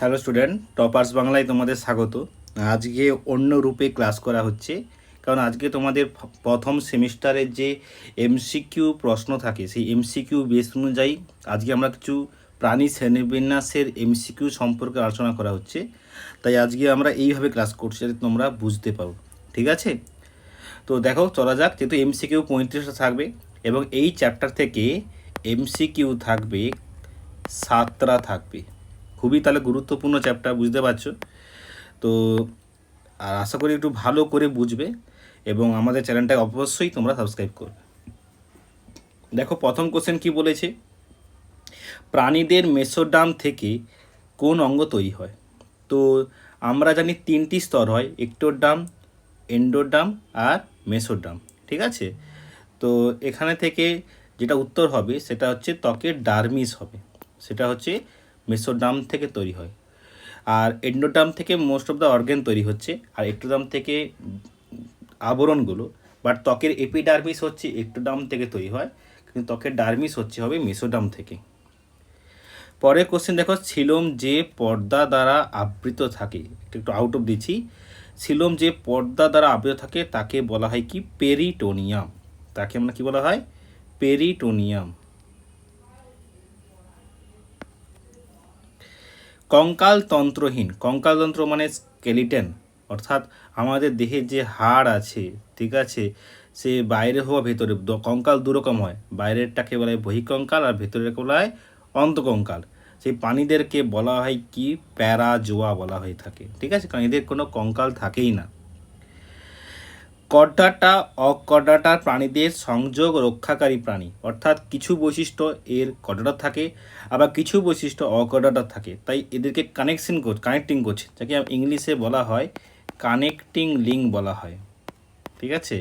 Hello student toppers বাংলায় তোমাদের স্বাগত। আজকে অন্য রূপে ক্লাস করা হচ্ছে, কারণ আজকে তোমাদের প্রথম সেমিস্টারের যে এমসিকিউ প্রশ্ন থাকে, সেই এমসিকিউ বেস অনুযায়ী আজকে আমরা কিছু প্রাণী শ্রেণীবিন্যাসের এমসিকিউ সম্পর্কে আলোচনা করা হচ্ছে। তাই আজকে আমরা এইভাবে ক্লাস করছি যাতে তোমরা বুঝতে পারো, ঠিক আছে? তো দেখো, চলা যাক, যেহেতু এমসিকিউ পঁয়ত্রিশটা থাকবে এবং এই চ্যাপ্টার থেকে এমসিকিউ থাকবে সাতটা থাকবে। খুবই তাহলে গুরুত্বপূর্ণ চ্যাপ্টার বুঝতে পারছ? তো, আর আশা করি একটু ভালো করে বুঝবে এবং আমাদের চ্যানেলটা অবশ্যই তোমরা সাবস্ক্রাইব করবে। দেখো, প্রথম কোশ্চেন কি বলেছে? প্রাণীদের মেসোডাম থেকে কোন অঙ্গ তৈরি হয়? তো, আমরা জানি তিনটি স্তর হয় একটোডাম এন্ডোডাম আর মেসোডাম ঠিক আছে? তো, এখানে থেকে যেটা উত্তর হবে, সেটা হচ্ছে ত্বকের ডার্মিস হবে। সেটা হচ্ছে মেসোডাম থেকে তৈরি হয়। আর এন্ডোডাম থেকে মোস্ট অফ দ্য অর্গ্যান তৈরি হচ্ছে। আর একটোডাম থেকে আবরণগুলো বাট ত্বকের এপিডার্মিস হচ্ছে একটোডাম থেকে তৈরি হয়। কিন্তু ত্বকের ডার্মিস হচ্ছে হবে মেসোডাম থেকে। পরের কোশ্চেন দেখো সিলোম যে পর্দা দ্বারা আবৃত থাকে একটু আউট অফ দিচ্ছি। সিলোম যে পর্দা দ্বারা আবৃত থাকে, তাকে বলা হয় কি? পেরিটোনিয়াম তাকে আমরা কি বলা হয়? পেরিটোনিয়াম কঙ্কাল তন্ত্রহীন কঙ্কাল তন্ত্র মানে স্কেলিটেন অর্থাৎ আমাদের দেহের যে হাড় আছে, ঠিক আছে, সে বাইরে হওয়া ভেতরে কঙ্কাল দুরকম হয়। বাইরেরটাকে বলা হয় বহিকঙ্কাল আর ভেতরেরকে বলা হয় অন্তকঙ্কাল। সেই প্রাণীদেরকে বলা হয় কি? প্যারা জোয়া বলা হয়ে থাকে, ঠিক আছে? কারণ এদের কোনো কঙ্কাল থাকেই না। কর্ডাটা অকর্ডাটা প্রাণীদের সংযোগ রক্ষাকারী প্রাণী। অর্থাৎ কিছু বৈশিষ্ট্য এর কর্ডাটা থাকে, আবার কিছু বৈশিষ্ট্য অকর্ডাটা থাকে। তাই এদেরকে কানেকশন কানেক্টিং করছে, যাকে ইংলিশে বলা হয় কানেক্টিং লিঙ্ক বলা হয়। ঠিক আছে?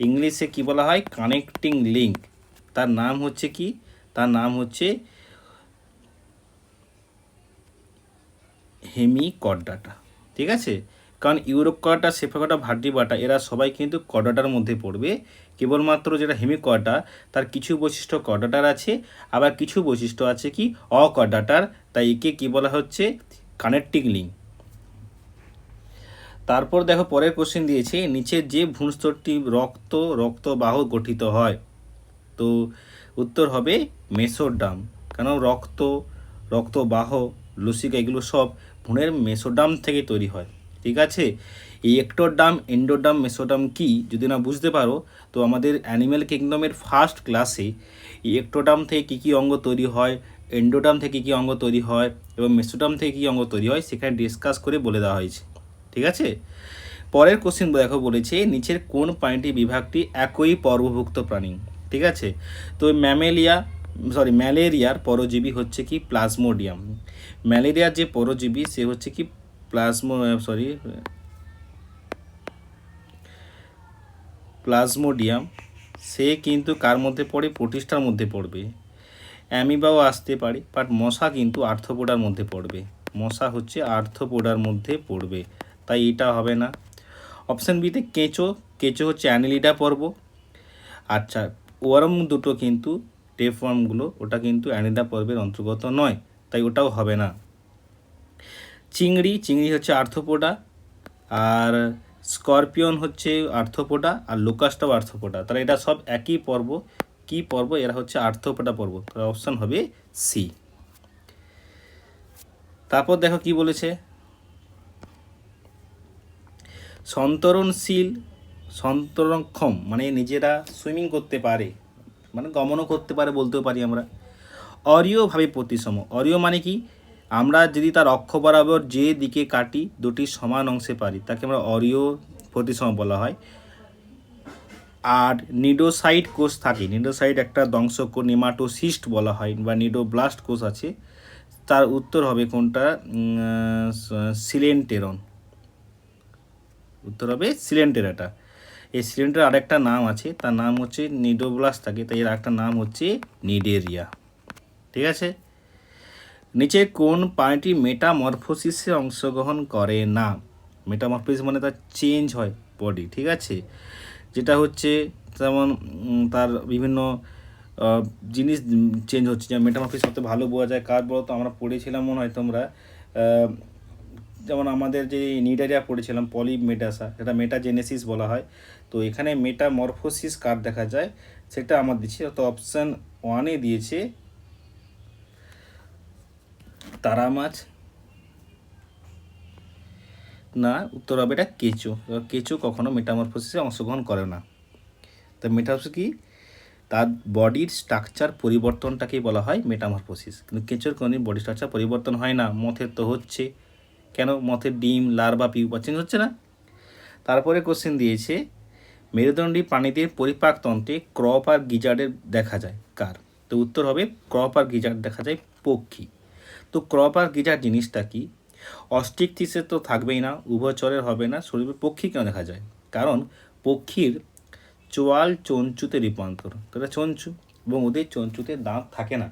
ইংলিশে কি বলা হয়? কানেক্টিং লিঙ্ক তার নাম হচ্ছে কি? তার নাম হচ্ছে হেমিকর্ডাটা ঠিক আছে? কারণ ইউরোকর্ডা সেফাকটা ভার্ডিবাটা এরা সবাই কিন্তু কডাটার মধ্যে পড়বে। কেবলমাত্র যেটা হেমিকর্ডা তার কিছু বৈশিষ্ট্য কডাটার আছে, আবার কিছু বৈশিষ্ট্য আছে কি অকডাটার তাই একে কী বলা হচ্ছে কানেক্টিং লিঙ্ক। তারপর দেখো পরের কোশ্চেন দিয়েছে নিচের যে ভ্রূণস্তরটি রক্ত, রক্তবাহ গঠিত হয়, তো উত্তর হবে মেসোডাম, কারণ রক্ত, রক্তবাহ, লসিকা, এগুলো সব ভ্রূণের মেসোডাম থেকে তৈরি হয়। ঠিক আছে? এই একটোডাম এন্ডোডাম মেসোডাম কি? যদি না বুঝতে পারো, তো আমাদের অ্যানিম্যাল কিংডমের ফার্স্ট ক্লাসে এই একটোডাম থেকে কী কী অঙ্গ তৈরি হয় এন্ডোডাম থেকে কী অঙ্গ তৈরি হয় এবং মেসোডাম থেকে কী অঙ্গ তৈরি হয় সেখানে ডিসকাস করে বলে দেওয়া হয়েছে। ঠিক আছে? পরের কোশ্চেন দেখো বলেছে, নিচের কোন প্রাণীটি বিভাগটি একই পর্বভুক্ত প্রাণী? ঠিক আছে? তো ম্যামেলিয়া সরি ম্যালেরিয়ার পরজীবী হচ্ছে কি প্লাজমোডিয়াম। ম্যালেরিয়ার যে পরজীবী, সে হচ্ছে কি প্লাজমো সরি প্লাজমোডিয়াম সে কিন্তু কার মধ্যে পড়ে? প্রতিষ্ঠার মধ্যে পড়বে। অ্যামিবাও আসতে পারে বাট মশা কিন্তু আর্থপোডার মধ্যে পড়বে। মশা হচ্ছে আর্থপোডার মধ্যে পড়বে, তাই এটা হবে না। অপশান বিতে কেঁচো কেঁচো হচ্ছে অ্যানিলিডা পর্ব। আচ্ছা ওয়ারম দুটো কিন্তু টেফর্মগুলো ওটা কিন্তু অ্যানিডা পর্বের অন্তর্গত নয়, তাই ওটাও হবে না। চিংড়ি চিংড়ি হচ্ছে আর্থপোডা আর স্করপিয়ন হচ্ছে আর্থপোডা আর লোকাসটাও আর্থপোডা তাহলে এটা সব একই পর্ব। কি পর্ব? এরা হচ্ছে আর্থপোডা পর্ব। তাহলে অপশান হবে সি তারপর দেখো কি বলেছে? সন্তরণশীল, সন্তরণক্ষম মানে নিজেরা সুইমিং করতে পারে মানে গমনও করতে পারে বলতেও পারি আমরা। অরীয়ভাবে প্রতিসম। অরীয় মানে কি? আমরা যদি তার অক্ষ বরাবর যে দিকে কাটি, দুটি সমান অংশে পারি, তাকে আমরা অরিও প্রতিসম বলা হয়। আর নিডোসাইট কোষ থাকে, নিডোসাইট একটা দংশক নেমাটোসিস্ট বলা হয়, বা নিডোব্লাস্ট কোষ আছে, তার উত্তর হবে কোনটা? সিলেন্টেরন। উত্তর হবে সিলেন্টেরাটা এই সিলেন্টের আরেকটা নাম আছে, তার নাম হচ্ছে নিডোব্লাস্ট থাকে, তাই এর একটা নাম হচ্ছে নিডেরিয়া। ঠিক আছে? নিচে কোন প্রাণীটি মেটামরফোসিসে অংশগ্রহণ করে না? মেটামরফোসিস মানে তার চেঞ্জ হয় বডি, ঠিক আছে? যেটা হচ্ছে যেমন তার বিভিন্ন জিনিস চেঞ্জ হচ্ছে। যেমন মেটামরফিস সবচেয়ে ভালো বোঝা যায়। কার বলতো? আমরা পড়েছিলাম মনে হয় তোমরা যেমন আমাদের যে নিডারিয়া পড়েছিলাম পলি মেটাসা সেটা মেটাজেনেসিস বলা হয়। তো এখানে মেটামরফোসিস কার দেখা যায়? সেটা আমার দিচ্ছে। অপশান ওয়ানে দিয়েছে তারা মাছ? না, উত্তর হবে এটা কেঁচো। কেঁচো কখনো মেটামরফোসিসে অংশগ্রহণ করে না। তো মেটামরফোসিস কি? তার বডির স্ট্রাকচার পরিবর্তনটাকেই বলা হয় মেটামরফোসিস কিন্তু কেঁচোর কোনো বডি স্ট্রাকচার পরিবর্তন হয় না। মথের তো হচ্ছে। কেন? মথের ডিম লার্ভা পিউপা চেঞ্জ হচ্ছে না? তারপরে কোশ্চেন দিয়েছে, মেরুদণ্ডী প্রাণীদের পরিপাকতন্ত্রে ক্রপ আর গিজার্ডের দেখা যায় কার? তো উত্তর হবে ক্রপ আর গিজার্ড দেখা যায় পক্ষী। তো ক্রপ আর গিজার জিনিসটা কি? অস্টিকটিসে তো থাকবেই না উভয়চরের হবে না শরীরে পক্ষী কেন দেখা যায়? কারণ পক্ষীর চোয়াল চঞ্চুতে রূপান্তর এটা চঞ্চু এবং ওদের চঞ্চুতে দাঁত থাকে না।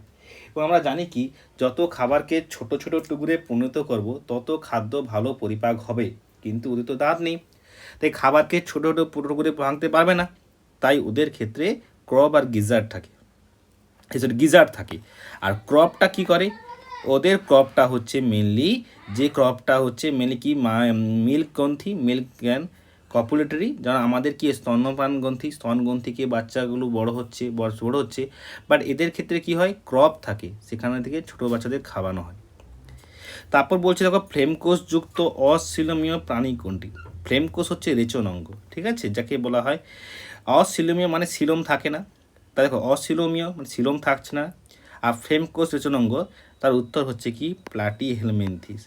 এবং আমরা জানি কি, যত খাবারকে ছোট ছোট টুকরে পরিণত করব, তত খাদ্য ভালো পরিপাক হবে, কিন্তু ওদের তো দাঁত নেই। তাই খাবারকে ছোট ছোট টুকরে ভাঙতে পারবে না। তাই ওদের ক্ষেত্রে ক্রপ আর গিজার থাকে এছাড়া গিজার থাকে। আর ক্রপটা কি করে? ওদের ক্রপটা হচ্ছে মেনলি যে ক্রপটা হচ্ছে মেনলি কি মিল্ক গ্রন্থি মিল্ক গ্যান কপুলেটরি যারা আমাদের কি স্তন্যপান গ্রন্থি, স্তন গ্রন্থিকে বাচ্চাগুলো বড় হচ্ছে বড় বড় হচ্ছে বাট এদের ক্ষেত্রে কি হয়? ক্রপ থাকে, সেখানে থেকে ছোট বাচ্চাদের খাওয়ানো হয়। তারপর বলছে দেখো ফ্লেম কোষযুক্ত অশিলমীয় প্রাণী কোনটি? ফ্লেম কোষ হচ্ছে রেচন অঙ্গ, ঠিক আছে? যাকে বলা হয় অশিলমীয় মানে শিলম থাকে না। তা দেখো অশিলমীয় মানে শিলম থাকছে না, আর ফ্লেম কোষ রেচন অঙ্গ তার উত্তর হচ্ছে কি? প্লাটি হেলমেন্থিস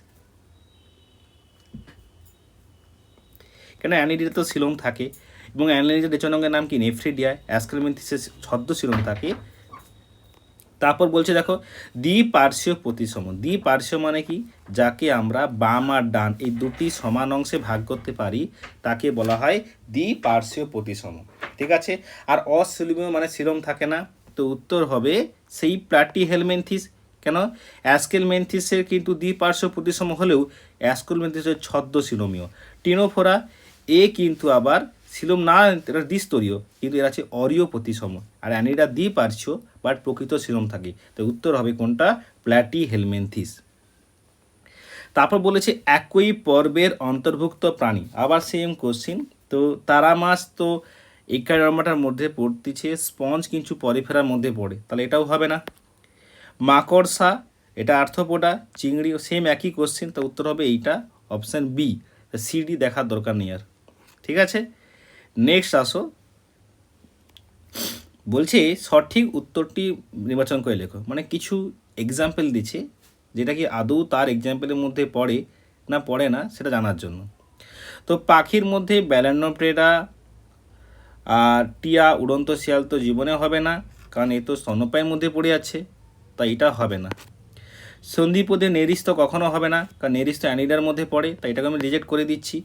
কেন অ্যানিডিতে তো সিলম থাকে? এবং অ্যানিডিতে রেচন অঙ্গের নাম কি? নেফ্রিডিয়া। অ্যাসক্রেমেন্থিসের ছদ্ম সিলম থাকে। তারপর বলছে দেখো দ্বি পার্শ্বীয় প্রতিসম দ্বি পার্শ্বীয় মানে কি? যাকে আমরা বাম আর ডান এই দুটি সমান অংশে ভাগ করতে পারি, তাকে বলা হয় দ্বি পার্শ্বীয় প্রতিসম। ঠিক আছে? আর অসিলমীয় মানে সিরম থাকে না। তো উত্তর হবে সেই প্লাটি হেলমেন্থিস কেন? অ্যাসকেলমেন্থিসের কিন্তু দ্বিপার্শ্ব প্রতিসম হলেও অ্যাসকেলমেন্থিসের ছদ্ম সিলোমীয় টিনোফোরা এ কিন্তু আবার সিলোম না এটা দ্বিস্তরীয়, কিন্তু এরা আছে অরীয় প্রতিসম। আর অ্যানিরা দ্বিপার্শ্ব, বাট প্রকৃত সিলোম থাকে। তো উত্তর হবে কোনটা? প্ল্যাটি হেলমেন্থিস তারপর বলেছে, একই পর্বের অন্তর্ভুক্ত প্রাণী। আবার সেম কোশ্চিন তো তারা মাছ তো একাডার্মাটার মধ্যে পড়তেছে, স্পঞ্জ কিন্তু পরিফেরার মধ্যে পড়ে। তাহলে এটাও হবে না? মাকড়সা, এটা আর্থপোডা চিংড়ি সেম একই কোশ্চেন তো উত্তর হবে এইটা অপশান বি সিডি দেখার দরকার নেই আর। ঠিক আছে? নেক্সট আসো। বলছে, সঠিক উত্তরটি নির্বাচন করে লেখো। মানে কিছু এক্সাম্পল দিচ্ছে, যেটা কি আদৌ তার এক্সাম্পলের মধ্যে পড়ে না পড়ে না, সেটা জানার জন্য। তো পাখির মধ্যে ব্যালানোপ্রেডা আর টিয়া উড়ন্ত শিয়াল তো জীবনে হবে না, কারণ এ তো স্তন্যপায়ের মধ্যে পড়ে আছে। তাই এটা হবে না। সন্ধিপদে নেরিস্ত কখনো হবে না, কারণ নেরিস্ত অ্যানিডার মধ্যে পড়ে, তাই এটাকে আমি রিজেক্ট করে দিচ্ছি।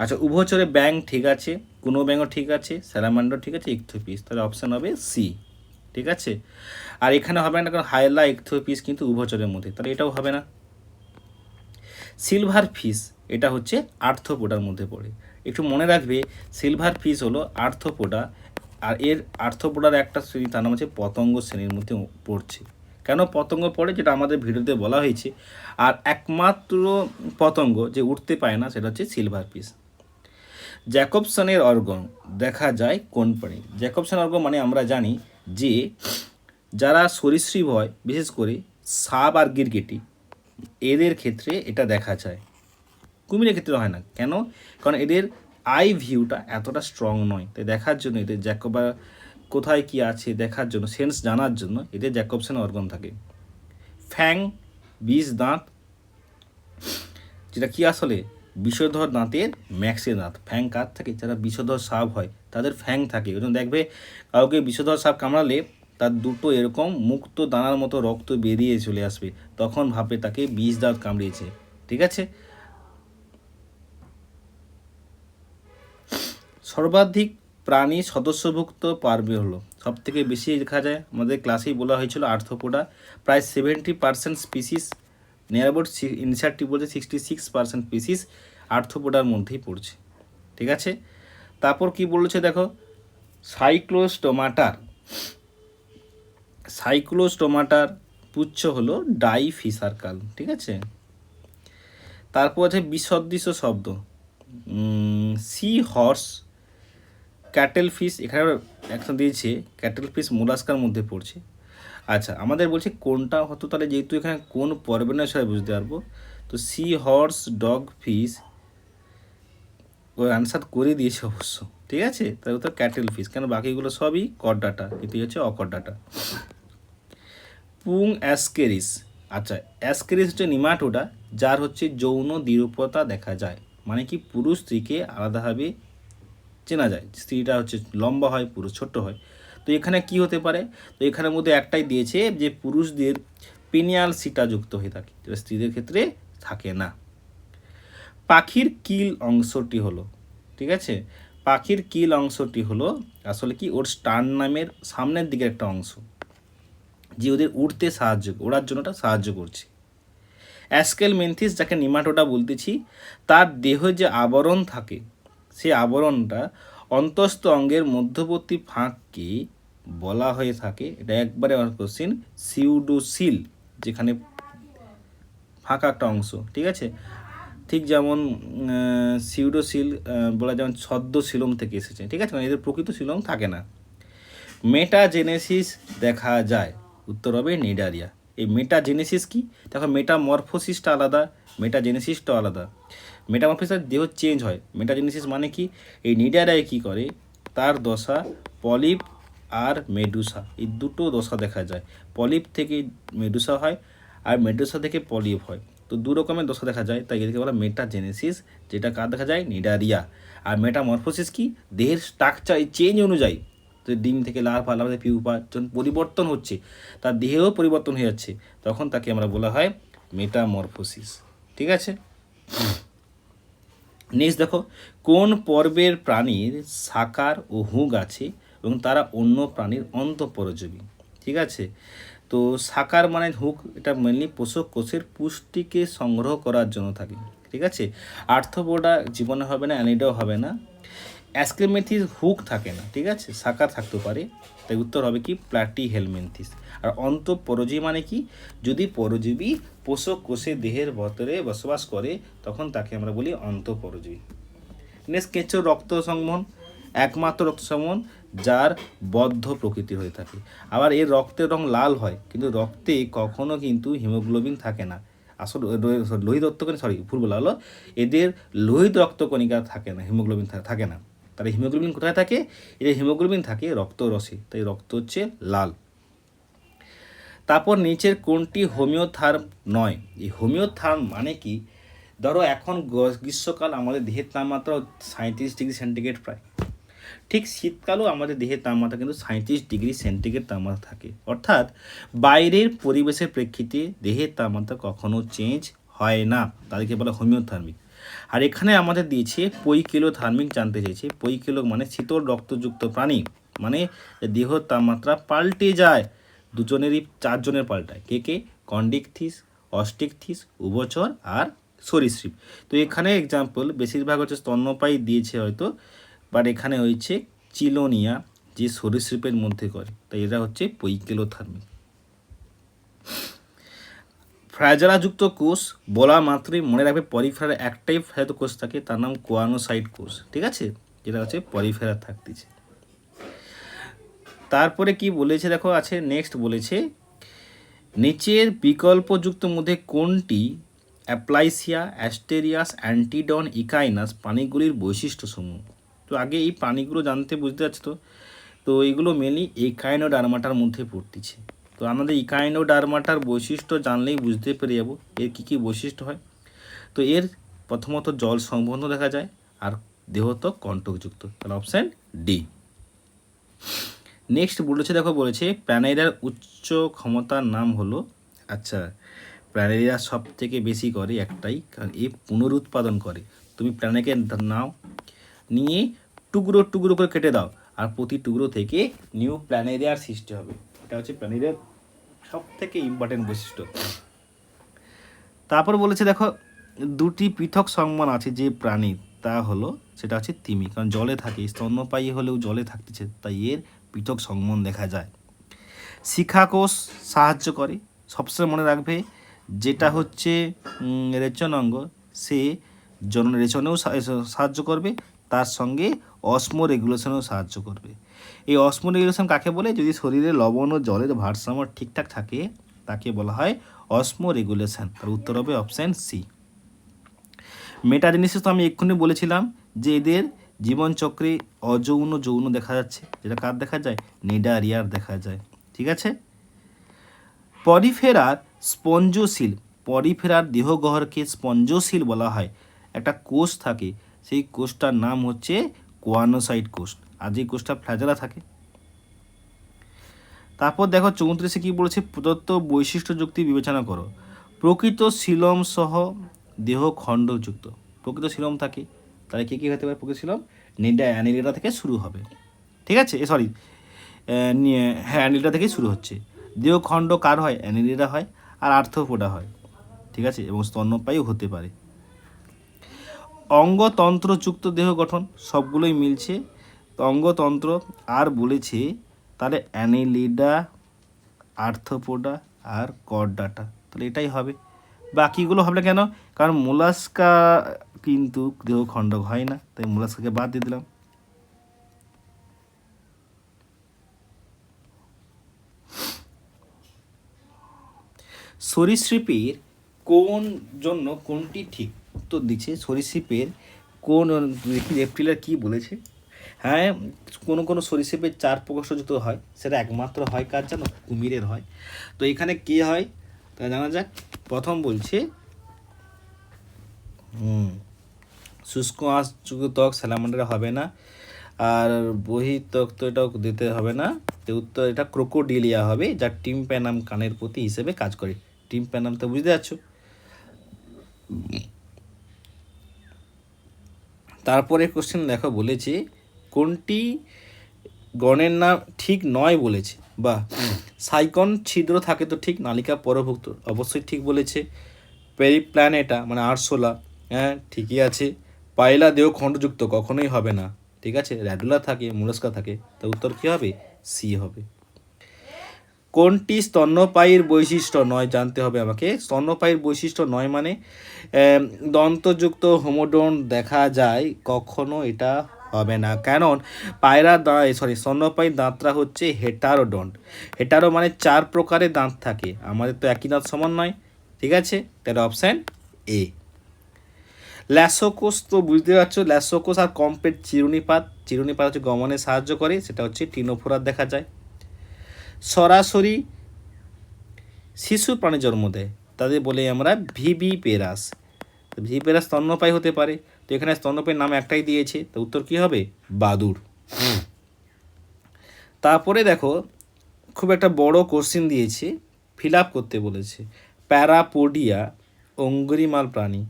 আচ্ছা উভচরে ব্যাং ঠিক আছে, কোনো ব্যাঙও ঠিক আছে স্যালামান্ডার ঠিক আছে ইকথোপিস তাহলে অপশান হবে সি ঠিক আছে? আর এখানে হবে না, কারণ হাইলা ইকথোপিস কিন্তু উভচরের মধ্যে, তাহলে এটাও হবে না। সিলভার ফিশ এটা হচ্ছে আর্থপোডার মধ্যে পড়ে। একটু মনে রাখবে সিলভার ফিস হলো আর্থপোডা আর এর আর্থপোডার একটা শ্রেণি, তার নাম হচ্ছে পতঙ্গ শ্রেণির মধ্যে পড়ছে। কেন পতঙ্গ পড়ে যেটা আমাদের ভিডিওতে বলা হয়েছে? আর একমাত্র পতঙ্গ যে উঠতে পায় না সেটা হচ্ছে সিলভার পিস জ্যাকবসনের অর্গন দেখা যায় কোন প্রাণী? জ্যাকবসন অর্গন মানে আমরা জানি যে যারা সরীসৃপ হয়, বিশেষ করে সাপ আর গিরগিটি, এদের ক্ষেত্রে এটা দেখা যায়। কুমিরের ক্ষেত্রে হয় না। কেন? কারণ এদের আই ভিউটা এতটা স্ট্রং নয়। তাই দেখার জন্য এদের জ্যাকবা কোথায় কি আছে দেখার জন্য সেন্স জানার জন্য এদের জ্যাকবসন অর্গন থাকে। ফ্যাং বিষ দাঁত, যেটা কি আসলে? বিষধর দাঁতের ম্যাক্সে দাঁত। ফ্যাং কার থাকে? যারা বিষধর সাপ হয়, তাদের ফ্যাং থাকে। ওই জন্য দেখবে, কাউকে বিষধর সাপ কামড়ালে তার দুটো এরকম মুক্ত দানার মতো রক্ত বেরিয়ে চলে আসবে। তখন ভাববে তাকে বিষ দাঁত কামড়িয়েছে। ঠিক আছে? সর্বাধিক প্রাণী সদস্যভুক্ত পারবে হলো। সব থেকে বেশি দেখা যায়, আমাদের ক্লাসেই বলা হয়েছিল আর্থপোডা প্রায় seventy percent species near about ইনসারটি বলছে সিক্সটি সিক্স পার্সেন্ট স্পিসিস আর্থপোডার মধ্যেই পড়ছে। ঠিক আছে? তারপর কি বলেছে দেখো? সাইক্লোস্টোমাটার। সাইক্লোস্টোমাটার পুচ্ছ হলো ডাই ডাইফিসার্কাল। ঠিক আছে? তারপর আছে বিসদৃশ্য শব্দ। সি হর্স ক্যাটেল ফিশ এখানে একটা দিয়েছে, ক্যাটেল ফিশ মোলাস্কার মধ্যে পড়ছে। আচ্ছা আমাদের বলছে কোনটা হতো তাহলে যেহেতু এখানে কোন পর্বে না সেটা বুঝতে পারব। তো সি হর্স ডগ ফিশ ওই আনসার করে দিয়েছে অবশ্য, ঠিক আছে? তাহলে তো ক্যাটেল ফিশ, কেন বাকিগুলো সবই কড ডাটা কিন্তু হচ্ছে অকড ডাটা পুং অ্যাসকেরিস আচ্ছা অ্যাসকেরিস হচ্ছে নিমাটোডা, যার হচ্ছে যৌন দ্বিরূপতা দেখা যায়। মানে কি পুরুষ স্ত্রীকে আলাদাভাবে চেনা যায় স্ত্রীটা হচ্ছে লম্বা হয় পুরুষ ছোট্ট হয়। তো এখানে কি হতে পারে? তো এখানের মধ্যে একটাই দিয়েছে যে পুরুষদের পিনিয়াল সিটা যুক্ত হয়ে থাকে, যেটা স্ত্রীদের ক্ষেত্রে থাকে না। পাখির কিল অংশটি হলো, ঠিক আছে? পাখির কিল অংশটি হলো আসলে কি? ওর স্টার নামের সামনের দিকের একটা অংশ, যে ওদের উড়তে সাহায্য, ওড়ার জন্য সাহায্য করছে। অ্যাসকেল মেন্থিস, যাকে নিমাটোটা বলতেছি, তার দেহ যে আবরণ থাকে সেই আবরণটা অন্তস্থ অঙ্গের মধ্যবর্তী ফাঁককে বলা হয়ে থাকে। এটা একবারে আমার কোশ্চিন সিউডোসিল, যেখানে ফাঁকা একটা অংশ, ঠিক আছে? ঠিক যেমন সিউডোসিল বলা যেমন ছদ্ম শিলম থেকে এসেছে, ঠিক আছে? মানে এদের প্রকৃত শিলম থাকে না। মেটাজেনেসিস দেখা যায়, উত্তর হবে নিডারিয়া। এই মেটাজেনেসিস কি? দেখো, মেটামরফোসিসটা আলাদা মেটাজেনেসিসটা আলাদা। মেটামরফোসিস দেহ চেঞ্জ হয়। মেটাজেনেসিস মানে কি? এই নিডারিয়ায় কি করে? তার দশা পলিপ আর মেডুসা। এই দুটো দশা দেখা যায়। পলিপ থেকে মেডুসা হয় আর মেডুসা থেকে পলিপ হয়। তো দু রকমের দশা দেখা যায়। তাই এদেরকে বলা মেটাজেনেসিস যেটা কার দেখা যায়? নিডারিয়া। আর মেটামরফোসিস কি? দেহের স্ট্রাকচার এই চেঞ্জ অনুযায়ী। তো ডিম থেকে লার্ভা লার্ভা থেকে পিউপা যখন পরিবর্তন হচ্ছে, তার দেহেও পরিবর্তন হয়ে যাচ্ছে, তখন তাকে আমরা বলা হয় মেটামরফোসিস ঠিক আছে? নেক্সট দেখো, কোন পর্বের প্রাণীর সাকার ও হুক আছে এবং তারা অন্য প্রাণীর অন্তঃপরজীবী? ঠিক আছে? তো সাকার মানে হুক, এটা মেনলি পোষক কোষের পুষ্টিকে সংগ্রহ করার জন্য থাকে। ঠিক আছে? আর্থবোডা জীবনে হবে না, অ্যানিডাও হবে না। অ্যাসক্লেমেথিস হুক থাকে না। ঠিক আছে? সাকার থাকতে পারে। তাই উত্তর হবে কি? প্লাটি হেলমেন্থিস আর অন্তঃপরজীবী মানে কি? যদি পরজীবী পোষক কোষে দেহের ভেতরে বসবাস করে, তখন তাকে আমরা বলি অন্তঃপরজীবী নেক্সট কেঁচোর রক্ত সংবহন। একমাত্র রক্ত সংবহন যার বদ্ধ প্রকৃতি হয়ে থাকে। আবার এর রক্তের রং লাল হয়, কিন্তু রক্তে কখনো কিন্তু হিমোগ্লোবিন থাকে না। আসল লোহিত রক্তকণিকা সরি, ভুল বলা হলো। এদের লোহিত রক্তকণিকা থাকে না, হিমোগ্লোবিন থাকে না। তাহলে হিমোগ্লোবিন কোথায় থাকে? এদের হিমোগ্লোবিন থাকে রক্ত রসে তাই রক্ত হচ্ছে লাল। তারপর নিচের কোনটি হোমিওথার্ম নয়। এই হোমিওথার্ম মানে কি? ধরো এখন গ্রীষ্মকাল আমাদের দেহের তাপমাত্রা সাঁত্রিশ ডিগ্রি সেন্টিগ্রেড প্রায়। ঠিক শীতকালেও আমাদের দেহের তাপমাত্রা কিন্তু সাঁত্রিশ ডিগ্রি সেন্টিগ্রেড তাপমাত্রা থাকে। অর্থাৎ বাইরের পরিবেশের প্রেক্ষিতে দেহের তাপমাত্রা কখনো চেঞ্জ হয় না। তাদেরকে বলা হোমিওথার্মিক। আর এখানে আমাদের দিয়েছে পৈকিলো থার্মিক জানতে চেয়েছে পৈকিলো মানে শীতল রক্তযুক্ত প্রাণী। মানে দেহ তাপমাত্রা পাল্টে যায়। দুজনেরই চারজনের পাল্টায়। কে কে? কন্ডিকথিস অস্টিকথিস উভচর আর সরীসৃপ। তো এখানে এক্সাম্পল বেশিরভাগ হচ্ছে স্তন্যপায়ী দিয়েছে হয়তো বাট এখানে হয়েছে চিলোনিয়া, যে সরীসৃপের মধ্যে করে। তাই এটা হচ্ছে পৈকেলোথার্মিক। ফ্রাজারাযুক্ত কোষ বলা মাত্রই মনে রাখবে, পরিফেরার একটাই ফ্রাজাত কোষ থাকে, তার নাম কোয়ানোসাইট কোষ। ঠিক আছে? যেটা হচ্ছে পরিফেরা থাকতেছে। তারপরে কি বলেছে দেখো, আছে নেক্সট বলেছে, নিচের বিকল্পযুক্ত মধ্যে কোনটি? অ্যাপ্লাইসিয়া, অ্যাস্টেরিয়াস, অ্যান্টিডন, ইকাইনাস প্রাণীগুলির বৈশিষ্ট্যসমূহ। তো আগে এই প্রাণীগুলো জানতে বুঝতে পারছ তো? তো এগুলো মেনলি ইকাইনোডার্মাটার মধ্যে পড়তেছে। তো আমাদের ইকাইনো ইকাইনোডার্মাটার বৈশিষ্ট্য জানলেই বুঝতে পেরে যাব, এর কী কী বৈশিষ্ট্য হয়। তো এর প্রথমত জল সংবন্ধ দেখা যায়, আর দেহত কণ্টকযুক্ত। তাহলে অপশান ডি নেক্সট বলেছে দেখো বলেছে প্যানেরিয়ার উচ্চ ক্ষমতার নাম হলো আচ্ছা প্যানেরিয়া সব থেকে বেশি করে একটাই, কারণ এ পুনরুৎপাদন করে। তুমি প্রাণীকে নাও, নিয়ে টুকরো টুকরো করে কেটে দাও, আর প্রতি টুকরো থেকে নিউ প্ল্যানেরিয়ার সৃষ্টি হবে। এটা হচ্ছে প্ল্যানেরিয়ার সব থেকে ইম্পর্টেন্ট বৈশিষ্ট্য। তারপর বলেছে দেখো, দুটি পৃথক সংমান আছে যে প্রাণীর তা হলো, সেটা হচ্ছে তিমি, কারণ জলে থাকে, স্তন্যপায়ী হলেও জলে থাকতেছে, তাই এর পৃথক সংমন দেখা যায়। শিখাকোষ সাহায্য করে, সবসময় মনে রাখবে, যেটা হচ্ছে রেচন অঙ্গ, সে জন রেচনেও সাহায্য করবে, তার সঙ্গে অসমো রেগুলেশনেও সাহায্য করবে। এই অসমো রেগুলেশন কাকে বলে? যদি শরীরে লবণ ও জলের ভারসাম্য ঠিকঠাক থাকে, তাকে বলা হয় অসমো রেগুলেশন তার উত্তর হবে অপশান সি মেটাজেনেসিস তো আমি এক্ষুনি বলেছিলাম যে এদের জীবনচক্রে অযৌন যৌন দেখা যাচ্ছে, যেটা কার দেখা যায়? নিডারিয়ার দেখা যায়। ঠিক আছে? পরিফেরার স্পঞ্জশীল, পরিফেরার দেহগহরকে স্পঞ্জশীল বলা হয়। একটা কোষ থাকে, সেই কোষটার নাম হচ্ছে কোয়ানোসাইট কোষ। আর যে কোষটা ফ্ল্যাজেলা থাকে। তারপর দেখো চৌত্রিশে কি বলেছে? প্রদত্ত বৈশিষ্ট্য যুক্তি বিবেচনা করো। প্রকৃত শিলম সহ দেহ খণ্ডযুক্ত প্রকৃত শিলম থাকে। তাহলে কী কী হতে পারে প্রকৃত শিলম? নিডা অ্যানিলিডা থেকে শুরু হবে। ঠিক আছে? সরি হ্যাঁ অ্যানিলিডা থেকেই শুরু হচ্ছে। দেহ খণ্ড কার হয়? অ্যানিলিডা হয় আর আর্থোপোডা হয়। ঠিক আছে? এবং স্তন্যপায়ী হতে পারে। অঙ্গতন্ত্রযুক্ত দেহ গঠন সবগুলোই মিলছে। অঙ্গতন্ত্র আর বলেছে, তাহলে অ্যানিলিডা আর্থোপোডা আর কর্ডাটা। তাহলে এটাই হবে। বাকিগুলো হবে কেন? কারণ মোলাস্কা কিন্তু দেহ খণ্ডক হয় না, তাই মোলাস্কাকে বাদ দিয়ে দিলাম। সরীসৃপের কোন জন্য কোনটি ঠিক উত্তর দিচ্ছে, সরীসৃপের কোন দেখি রেপটিলার কি বলেছে? হ্যাঁ কোনো কোনো সরীসৃপের চার প্রকোষ্ঠযুক্ত হয়, সেটা একমাত্র হয় কার জানো? কুমিরের হয়। তো এখানে কি হয়? তা জানা যাক। প্রথম বলছে, হুম শুষ্ক আঁশযুক্ত ত্বক, স্যালামান্ডারে হবে না। আর বহি ত্বক তো এটাও দিতে হবে না। উত্তর এটা ক্রোকোডিলিয়া হবে, যা টিম প্যানাম কানের প্রতি হিসেবে কাজ করে। টিম প্যানাম তো বুঝতে পারছ? তারপরে কোশ্চেন দেখো বলেছে, কোনটি গণের নাম ঠিক নয় বলেছে? বা, সাইকন ছিদ্র থাকে তো ঠিক, নালিকা পরভুক্ত। অবশ্যই ঠিক বলেছে। পেরিপ্ল্যানেটা মানে আরশোলা হ্যাঁ ঠিকই আছে। পায়লা দেহ খণ্ডযুক্ত, কখনোই হবে না। ঠিক আছে? র্যাডুলা থাকে, মুরস্কা থাকে, তা উত্তর কী হবে? সি হবে। কোনটি স্তন্যপায়ীর বৈশিষ্ট্য? নয়, জানতে হবে আমাকে। স্তন্যপায়ীর বৈশিষ্ট্য নয় মানে দন্তযুক্ত হোমোডন দেখা যায়, কখনো এটা হবে না। কারণ, পায়রা সরি, স্তন্যপায়ীর দাঁতরা হচ্ছে হেটারোডন্ট। হেটারো মানে চার প্রকারের দাঁত থাকে। আমাদের তো একই দাঁত সমান নয়। ঠিক আছে? তাহলে অপশান এ ল্যাসোকোস তো বুঝতে পারছ ল্যাসোকোস আর কম্পেট চিরুনিপাত চিরুনিপাত হচ্ছে গমনে সাহায্য করে সেটা হচ্ছে টিনোফোরার দেখা যায়। সরাসরি শিশু প্রাণী জন্ম দেয় তাদের বলে আমরা ভিবি পেরাস ভিবি পেরাস স্তন্যপায়ী হতে পারে তো এখানে স্তন্যপায়ীর নাম একটাই দিয়েছে তো উত্তর কী হবে? বাদুর তারপরে দেখো খুব একটা বড় কোশ্চিন দিয়েছে ফিল আপ করতে বলেছে প্যারাপোডিয়া অঙ্গুরিমাল প্রাণী।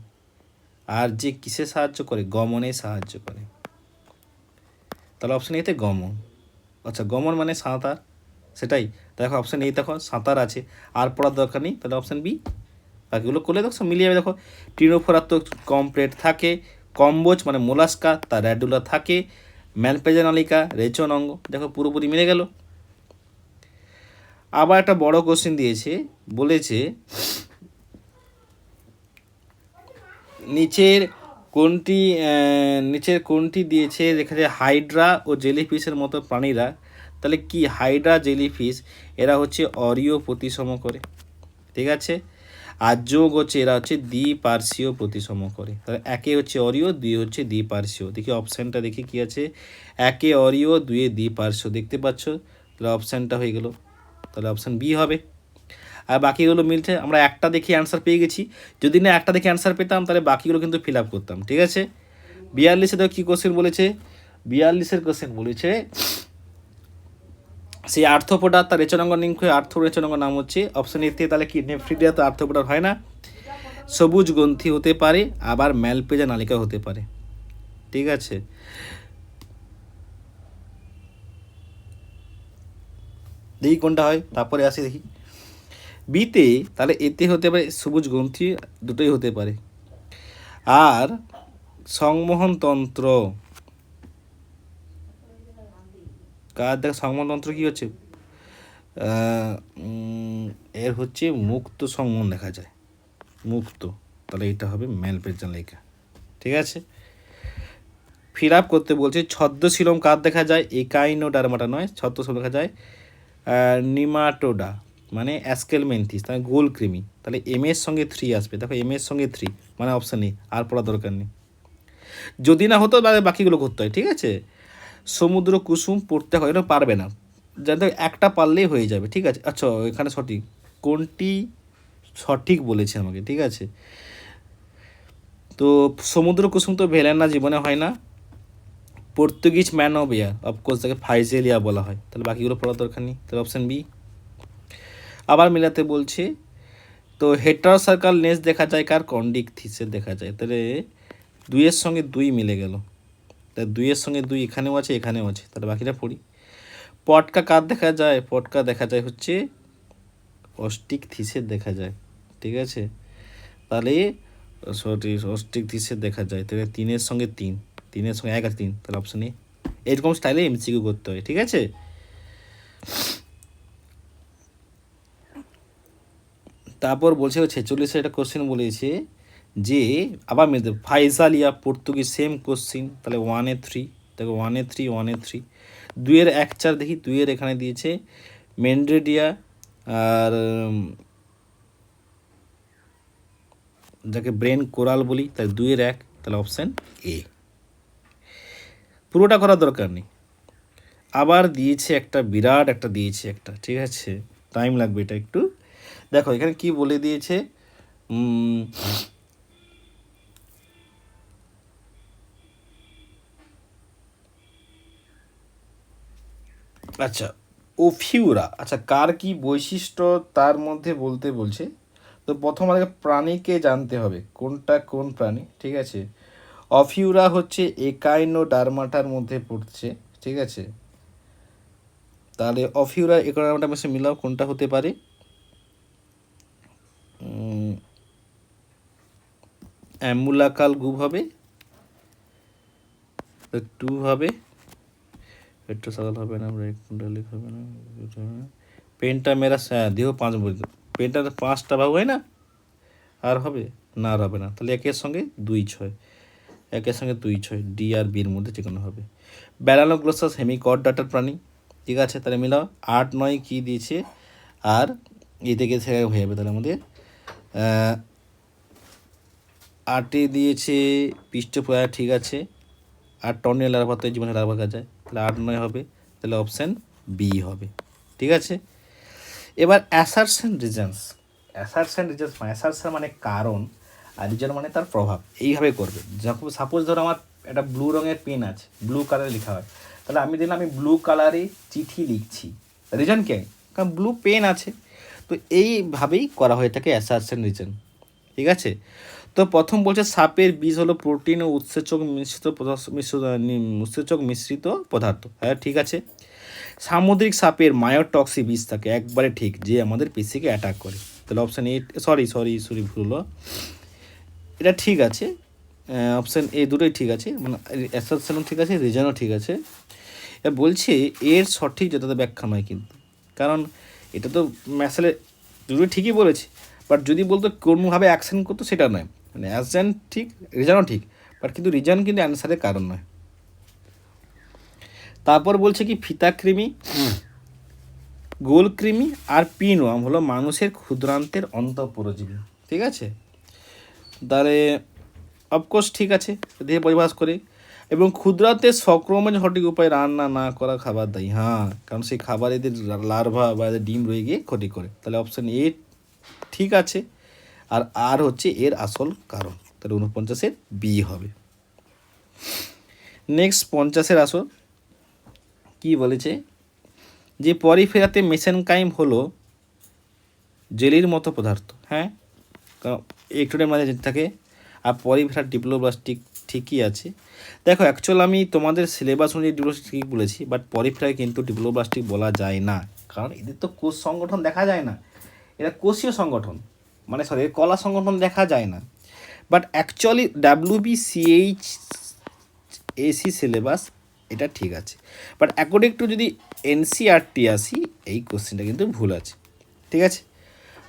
আর যে কিসে সাহায্য করে? গমনে সাহায্য করে। তাহলে অপশন এতে গমন। আচ্ছা গমন মানে সাঁতার। সেটাই। দেখো অপশান এই দেখো, সাঁতার আছে। আর পড়ার দরকার নেই। তাহলে অপশান বি বাকিগুলো করলে দেখো মিলিয়ে যাবে। দেখো টিনোফোরার তো কমপ্লেট থাকে, কম্বোজ মানে মোলাস্কা, তার র্যাডুলা থাকে ম্যালপেজা নালিকা রেচন অঙ্গ। দেখো, পুরোপুরি মিলে গেল। আবার একটা বড় কোশ্চেন দিয়েছে, বলেছে নিচের কোনটি নিচের কোনটি দিয়েছে যেখানে হাইড্রা ও জেলিফিশের মতো প্রাণীরা। তাহলে কি হাইড্রা জেলিফিশ এরা হচ্ছে অরিও প্রতিসম করে। ঠিক আছে? আর যোগ হচ্ছে, এরা হচ্ছে দ্বিপার্শ্বীয় প্রতিসম করে। তাহলে একে হচ্ছে অরিও দুই হচ্ছে দ্বিপার্শ্বীয়। দেখি অপশানটা দেখি কি আছে। একে অরিও দুয়ে দ্বিপার্শ্ব দেখতে পাচ্ছ? তাহলে অপশানটা হয়ে গেল। তাহলে অপশান বি হবে। আর বাকিগুলো মিলছে, আমরা একটা দেখে অ্যান্সার পেয়ে গেছি। যদি না একটা দেখে অ্যান্সার পেতাম, তাহলে বাকিগুলো কিন্তু ফিল আপ করতাম, ঠিক আছে? বিয়াল্লিশে দেখো কী কোশ্চেন বলেছে? বিয়াল্লিশের কোশ্চেন বলেছে, সেই আর্থপোডা তার রেচনাঙ্গ নিঙ্ক আর্থ রেচনাঙ্গ নাম হচ্ছে অপশন এতে তাহলে কি নেফ্রিডিয়া তো আর্থপোডার হয় না। সবুজ গ্রন্থি হতে পারে, আবার ম্যালপেজা নালিকা হতে পারে, ঠিক আছে? দেখি কোনটা হয়, তারপরে আসি দেখি। বিতে তাহলে এতে হতে পারে সবুজ গ্রন্থি দুটোই হতে পারে। আর সংমোহন তন্ত্র। কার দেখ সংমোহনতন্ত্র কী হচ্ছে? এর হচ্ছে মুক্ত সংমোহন দেখা যায়। মুক্ত, তাহলে এটা হবে মেল পেজান লেখা। ঠিক আছে? ফিল আপ করতে বলছে, ছদ্মশিলম কার দেখা যায়? একাইনো ডারমাটা নয়, ছদ্মশিলম দেখা যায় নিমাটোডা। মানে অ্যাসকেলমেন্থিস তাহলে গোল কৃমি তাহলে এম এর সঙ্গে থ্রি আসবে। দেখো এম এর সঙ্গে থ্রি মানে অপশান নেই, আর পড়া দরকার নেই। যদি না হতো, তাহলে বাকিগুলো করতে হয়, ঠিক আছে? সমুদ্র কুসুম পড়তে হয়, এটা পারবে না। যাতে একটা পারলেই হয়ে যাবে, ঠিক আছে? আচ্ছা এখানে সঠিক। কোনটি সঠিক বলেছে আমাকে, ঠিক আছে? তো সমুদ্র কুসুম তো ভেলেনা জীবনে হয় না। Portuguese man of war of course তাকে ফাইজেলিয়া বলা হয়। তাহলে বাকিগুলো পড়ার দরকার নেই। তাহলে অপশান বি আবার মিলাতে বলছি, তো হেটার সার্কাল নেস দেখা যায় কার? কন্ডিক থিসে দেখা যায়। তাহলে দুইয়ের সঙ্গে দুই মিলে গেল। তাহলে দুইয়ের সঙ্গে দুই এখানেও আছে এখানেও আছে। তাহলে বাকিটা পড়ি। পটকা কার দেখা যায়? পটকা দেখা যায় হচ্ছে অস্টিক থিসের দেখা যায়। ঠিক আছে? তাহলে সরি অস্টিক থিসের দেখা যায়। তাহলে তিনের সঙ্গে তিন। তিনের সঙ্গে এক আর তিন। তাহলে অপশন এরকম স্টাইলে এমসিকিউ করতে হয়। ঠিক আছে? তারপর বলছে, ছেচল্লিশে একটা কোশ্চেন বলেছে যে, আবার মেয়েদের ফাইজালিয়া পর্তুগিজ সেম কোশ্চিন তাহলে ওয়ানে থ্রি দেখো ওয়ানে থ্রি ওয়ানে থ্রি দুইয়ের এক চার দেখি, দুইয়ের এখানে দিয়েছে মেন্ড্রেডিয়া আর যাকে ব্রেন কোরাল বলি, তাহলে দুইয়ের এক, তাহলে অপশান এ পুরোটা করার দরকার নেই। আবার দিয়েছে একটা, বিরাট একটা দিয়েছে একটা, ঠিক আছে? টাইম লাগবে এটা একটু। দেখো, এখানে কি বলে দিয়েছে? আচ্ছা ওফিউরা। আচ্ছা কার কি বৈশিষ্ট্য তার মধ্যে বলতে বলছে? তো প্রথম আমাদেরকে প্রাণীকে জানতে হবে, কোনটা কোন প্রাণী, ঠিক আছে? অফিউরা হচ্ছে একাইনো ডারমাটার মধ্যে পড়ছে, ঠিক আছে? তাহলে অফিউরা একাইনোটার মধ্যে মিলাও কোনটা হতে পারে? অ্যামুলাকাল গুব হবে টু হবে পেট্রো সকাল হবে না কুণ্ডালিক হবে না পেনটা মেরা হ্যাঁ দেহ পাঁচ বলি পেনটা পাঁচটা ভাগ হয় না, আর হবে? না, আর হবে না। তাহলে একের সঙ্গে দুই ছয়। একের সঙ্গে দুই ছয়, ডি আর বির মধ্যে যে হবে। ব্যালানোগ্লোসাস হেমিকড ডাটার প্রাণী। ঠিক আছে, তাহলে মিলাও। আট, নয়, কী দিয়েছে? আর এ থেকে হয়ে যাবে তাহলে আমাদের আটে দিয়েছে পৃষ্ঠপ্রয়া ঠিক আছে। আর টর্নেল লার্ভা তো জীবনে লার্ভা যায় তাহলে আট নয় হবে। তাহলে অপশান বি হবে। ঠিক আছে? এবার অ্যাসারশন রিজনস অ্যাসারশন রিজনস মানে অ্যাসারশন মানে কারণ, আর রিজন মানে তার প্রভাব। এইভাবে করবে। যখন সাপোজ ধরো আমার একটা ব্লু রঙের পেন আছে ব্লু কালারে লেখা হয়। তাহলে আমি দিলাম আমি ব্লু কালারে চিঠি লিখছি। রিজন কে? কারণ ব্লু পেন আছে। তো এইভাবেই করা হয়ে থাকে অ্যাসারশন রিজন। ঠিক আছে? তো প্রথম বলছে সাপের বীজ হলো প্রোটিন ও উৎসেচক মিশ্রিত উৎসেচক মিশ্রিত পদার্থ। হ্যাঁ ঠিক আছে? সামুদ্রিক সাপের মায়োটক্সি বীজ থাকে, একবারে ঠিক, যে আমাদের পেশিকে অ্যাটাক করে। তাহলে option A sorry sorry sorry ভুল এটা ঠিক আছে অপশান এ দুটোই ঠিক আছে মানে অ্যাসারশনও ঠিক আছে, রিজনও ঠিক আছে। বলছে এর সঠিক যথাযথ ব্যাখ্যা নয় কিন্তু, কারণ এটা তো ম্যাসেলে দুটোই ঠিকই বলেছে বাট যদি বলতো কোনোভাবে অ্যাকশন করতো সেটা নয়। মানে অ্যাকশন ঠিক রিজানও ঠিক বাট কিন্তু রিজান কিন্তু অ্যান্সারের কারণ নয়। তারপর বলছে কি ফিতাকৃমি গোলকৃমি আর পিনওয়াম হলো মানুষের ক্ষুদ্রান্তের অন্তঃপরজীবী। ঠিক আছে? তাহলে অফকোর্স ঠিক আছে দেহে পরিবাস করে। এবং ক্ষুদ্রান্তের সংক্রমণ সঠিক উপায়ে রান্না না করা খাবার দেয় হ্যাঁ কারণ সেই খাবার এদের লার্ভা বা এদের ডিম রয়ে গিয়ে ক্ষতি করে। তাহলে অপশান এ ঠিক আছে, আর আর হচ্ছে এর আসল কারণ। তাহলে উনপঞ্চাশের বি হবে। নেক্সট পঞ্চাশের আসল কি বলেছে? যে পরিফেরাতে মেসেনকাইম হলো জেলির মতো পদার্থ হ্যাঁ কারণ একটুটের মাঝে যেতে থাকে, আর পরিফেরা ডিপ্লোপ্লাস্টিক ঠিকই আছে। দেখো অ্যাকচুয়াল আমি তোমাদের সিলেবাস অনুযায়ী ডিপ্লোপ্লাস্টিক বলেছি বাট পরিফেরায় কিন্তু ডিপ্লোপ্লাস্টিক বলা যায় না। কারণ এদের তো কোষ সংগঠন দেখা যায় না। এরা কোষীয় সংগঠন। মানে সরি কলা সংগঠন দেখা যায় না। But actually W CH AC syllabus এটা ঠিক আছে। বাট অ্যাকর্ডিং টু যদি এনসিআরটি আসি, এই কোশ্চেনটা কিন্তু ভুল আছে। ঠিক আছে?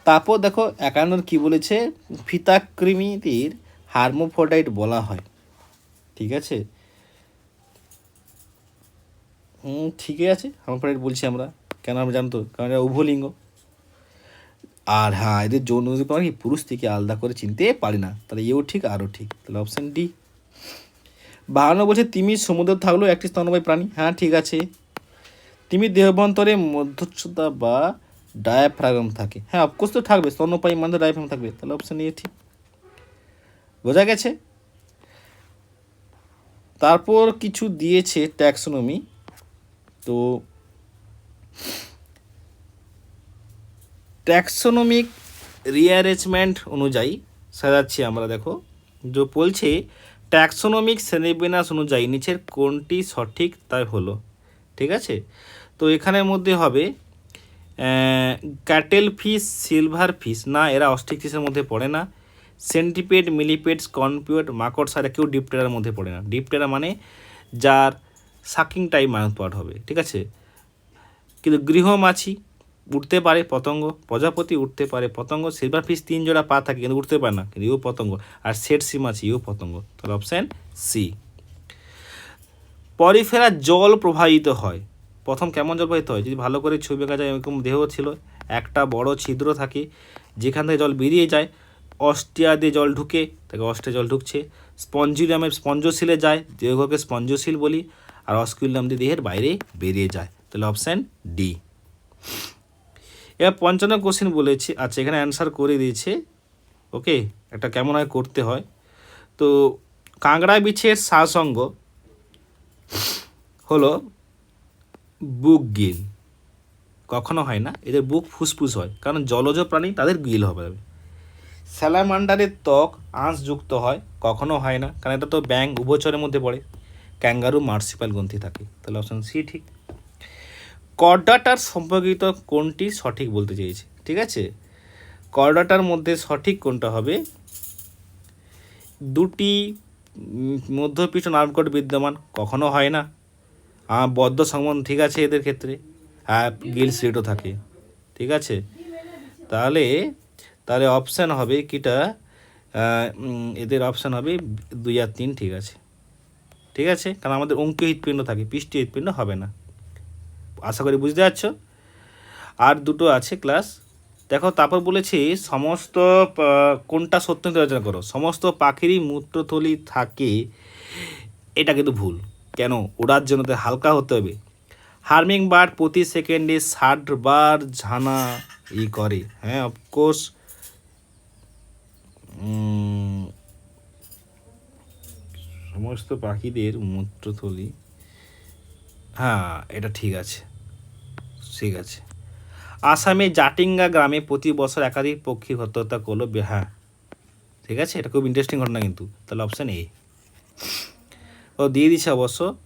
তারপর দেখো একান্ন কি বলেছে? ফিতাকৃমিদের হার্মোফোডাইট বলা হয়। ঠিক আছে? হুম ঠিকই আছে। আমার হার্মোফোডাইট বলছি আমরা। কেন আমরা জানতো? কারণ এরা উভলিঙ্গ আর হ্যাঁ এদের যৌন উদ্দীপনা কি পুরুষ থেকে আলাদা করে চিনতে পারি না? তাহলে এও ঠিক, আরও ঠিক। তাহলে অপশান ডি বাহান্ন বলছে তিমি সমুদ্র থাকলেও একটি স্তন্যপায়ী প্রাণী। হ্যাঁ ঠিক আছে। তিমি দেহবন্তরে মধ্যচ্ছতা বা ডায়াফ্রাগম থাকে। হ্যাঁ অফকোর্স তো থাকবে। স্তন্যপায়ী মানে ডায়াফ্রাগম থাকবে। তাহলে অপশান এ ঠিক। বোঝা গেছে? তারপর কিছু দিয়েছে ট্যাক্সোনমি। তো ট্যাক্সোনমিক রিঅ্যারেঞ্জমেন্ট অনুযায়ী, সাজাচ্ছি আমরা দেখো, যে বলছে, ট্যাক্সোনমিক শ্রেণীবিন্যাস অনুযায়ী নিচের কোনটি সঠিক তাই হলো? ঠিক আছে? তো এখানের মধ্যে হবে ক্যাটেল ফিশ সিলভার ফিশ না, এরা অস্ট্রিকফিসের মধ্যে পড়ে না। সেন্টিপেড, মিলিপেড স্কনপিউট মাকড়সারা কেউ ডিপটেরার মধ্যে পড়ে না। ডিপটেরা মানে যার সাকিং টাইম মাউথ পার্ট হবে, ঠিক আছে? কিন্তু গৃহমাছি উঠতে পারে পতঙ্গ, প্রজাপতি উঠতে পারে পতঙ্গ সিলভার ফিশ তিন জোড়া পা থাকে কিন্তু উঠতে পারে না, কিন্তু ইও পতঙ্গ। আর সেট সি মাছি, ইও পতঙ্গ। তাহলে অপশান সি পরিফেরা জল প্রবাহিত হয়। প্রথম কেমন জল প্রবাহিত হয়? যদি ভালো করে ছবি আঁকা যায়, এরকম দেহ ছিল, একটা বড় ছিদ্র থাকে, যেখান থেকে জল বেরিয়ে যায় অস্ট্রিয়া দিয়ে জল ঢুকে, তাকে অস্ট্রিয়া জল ঢুকছে। স্পঞ্জিলামে স্পঞ্জশিলে যায় দেহকে স্পঞ্জশীল বলি, আর অস্কুলাম দিয়ে দেহের বাইরে বেরিয়ে যায়। তাহলে অপশান ডি এবার পঞ্চান্ন কোশ্চেন বলেছি আচ্ছা এখানে অ্যান্সার করে দিয়েছে ওকে একটা কেমন হয় করতে হয়। তো কাঁকড়া বিছের সাসঙ্গ হলো বুক গিল। কখনো হয় না, এদের বুক ফুসফুস হয়, কারণ জলজ প্রাণী তাদের গিল হবে স্যালামান্ডারের ত্বক আঁশযুক্ত হয় কখনো হয় না কারণ এটা তো ব্যাং উভচরের মধ্যে পড়ে। ক্যাঙ্গারু মার্সিপাল গ্রন্থি থাকে তাহলে অপশন সি ঠিক। কর্ডাটার সম্পর্কিত কোনটি সঠিক বলতে চেয়েছে ঠিক আছে? কর্ডাটার মধ্যে সঠিক কোনটা হবে? দুটি উম, মধ্যপৃষ্ঠ নার্ভকট বিদ্যমান কখনো হয় না। বদ্ধ সংবন্ধ ঠিক আছে এদের ক্ষেত্রে। হ্যাঁ গিল স্লিটও থাকে। ঠিক আছে? তাহলে তাহলে অপশান হবে কিটা? এদের অপশান হবে দুই আর তিন, ঠিক আছে। ঠিক আছে? কারণ আমাদের অঙ্কীয় হৃৎপিণ্ড থাকে পৃষ্ঠ হৃৎপিণ্ড হবে না। আশা করি বুঝতে পারছ? আর দুটো আছে ক্লাস দেখো, তারপর বলেছি সমস্ত কোনটা সত্য আলোচনা করো? সমস্ত পাখিরই মূত্রথলি থাকে, এটা কিন্তু ভুল। কেন? ওড়ার জন্য তো হালকা হতে হবে। হার্মিং বার্ড প্রতি সেকেন্ডে ষাট বার ঝানা ই করে। হ্যাঁ অফকোর্স সমস্ত পাখিদের মূত্রথলি। হ্যাঁ এটা ঠিক আছে। ঠিক আছে। আসামে জাটিঙ্গা গ্রামে প্রতি বছর একাধিক পক্ষী হত্যা করল হ্যাঁ। ঠিক আছে? এটা খুব ইন্টারেস্টিং ঘটনা কিন্তু। তাহলে অপশান এ ও, দিয়ে দিছে অবশ্য।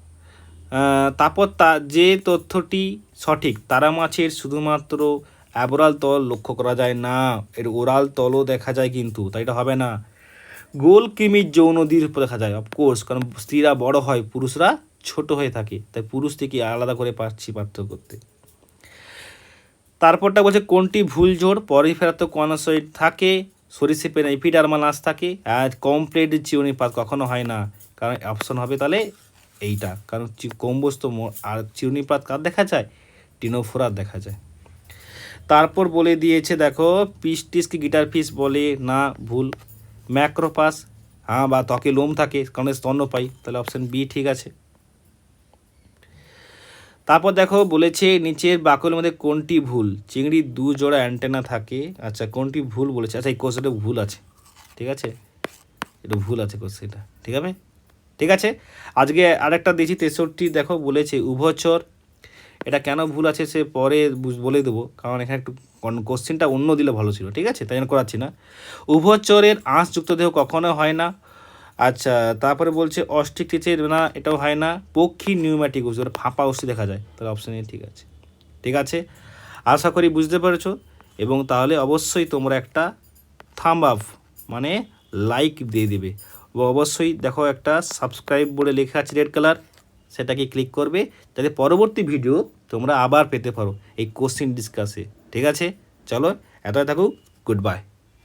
তারপর তা যে তথ্যটি সঠিক, তারা মাছের শুধুমাত্র অ্যাবরাল তল লক্ষ্য করা যায় না। এর ওরাল তলও দেখা যায় কিন্তু, তাই এটা হবে না। গোল কৃমির যৌন দীর্ঘ দেখা যায় অফকোর্স কারণ স্ত্রীরা বড় হয়, পুরুষরা ছোট হয়ে থাকে, তাই পুরুষ থেকে আলাদা করে পারছি পার্থক্য করতে। তারপরটা বলছে কোনটি ভুল জোর? পরিফেরাত কনসয়েড থাকে সরিষেপের এপিডারমালাস থাকে, আর কমপ্লিট চিরুনিপাত কখনো হয় না। কারণ অপশন হবে তাহলে এইটা, কারণ কম্বস্ত আর চিরুনিপাত কার দেখা যায়? টিনোফোরার দেখা যায়। তারপর বলে দিয়েছে, দেখো, পিস টিসকে গিটার ফিস বলে? না, ভুল। ম্যাক্রোপাস হ্যাঁ বা ত্বকে লোম থাকে, কারণ স্তন্যপায়ী তাহলে অপশন বি ঠিক আছে। তারপর দেখো, বলেছে, নিচের বাকলের মধ্যে কোনটি ভুল? চিংড়ির দু জোড়া অ্যান্টেনা থাকে। আচ্ছা কোনটি ভুল বলেছে? আচ্ছা এই কোশ্চেনটা ভুল আছে। ঠিক আছে? এটা ভুল আছে কোশ্চেনটা ঠিক আছে? ঠিক আছে? আজকে আরেকটা দিয়েছি তেষট্টি, দেখো, বলেছে, উভচর এটা কেন ভুল আছে সে পরে বলে দেবো। কারণ এখানে একটু কোশ্চেনটা অন্য দিলে ভালো ছিল, ঠিক আছে? তাই জন্য করাচ্ছি না। উভচরের আঁশযুক্ত দেহ কখনো হয় না। আচ্ছা তারপরে বলছে অস্টিক টিচের না, এটাও হয় না। পক্ষী নিউম্যাটিক ওষুধ ফাঁপা ওষুধ দেখা যায়। তাহলে অপশান ঠিক আছে। ঠিক আছে? আশা করি বুঝতে পেরেছ। এবং তাহলে অবশ্যই তোমরা একটা থাম আপ মানে লাইক দিয়ে দেবে। অবশ্যই দেখো একটা সাবস্ক্রাইব বলে লেখা আছে রেড কালার সেটাকে ক্লিক করবে যাতে পরবর্তী ভিডিও তোমরা আবার পেতে পারো এই কোশ্চিন ডিসকাসে ঠিক আছে? চলো, এতই থাকুক গুড বাই